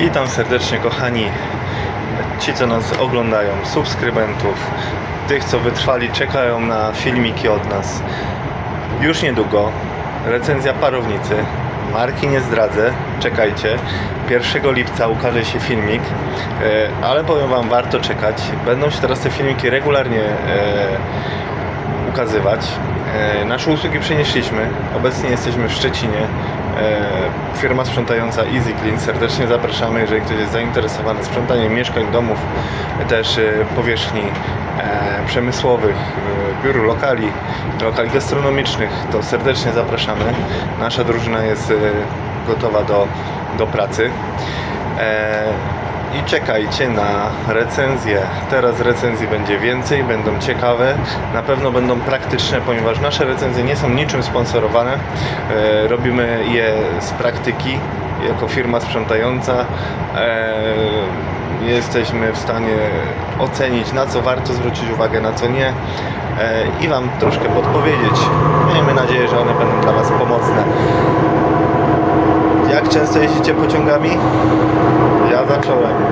Witam serdecznie kochani, ci co nas oglądają, subskrybentów, tych co wytrwali, czekają na filmiki od nas. Już niedługo recenzja parownicy, marki nie zdradzę, czekajcie. 1 lipca ukaże się filmik, e, ale powiem Wam, warto czekać. Będą się teraz te filmiki regularnie e, ukazywać. E, Nasze usługi przenieśliśmy. Obecnie jesteśmy w Szczecinie. E, Firma sprzątająca Easy Clean. Serdecznie zapraszamy, jeżeli ktoś jest zainteresowany sprzątaniem mieszkań, domów, też e, powierzchni przemysłowych, biur lokali, lokali gastronomicznych, to serdecznie zapraszamy. Nasza drużyna jest gotowa do, do pracy. I czekajcie na recenzję. Teraz recenzji będzie więcej, będą ciekawe, na pewno będą praktyczne, ponieważ nasze recenzje nie są niczym sponsorowane. E, robimy je z praktyki jako firma sprzątająca. E, jesteśmy w stanie ocenić, na co warto zwrócić uwagę, na co nie e, i Wam troszkę podpowiedzieć. Miejmy nadzieję, że one będą dla Was pomocne. Często jeździcie pociągami? Ja zacząłem.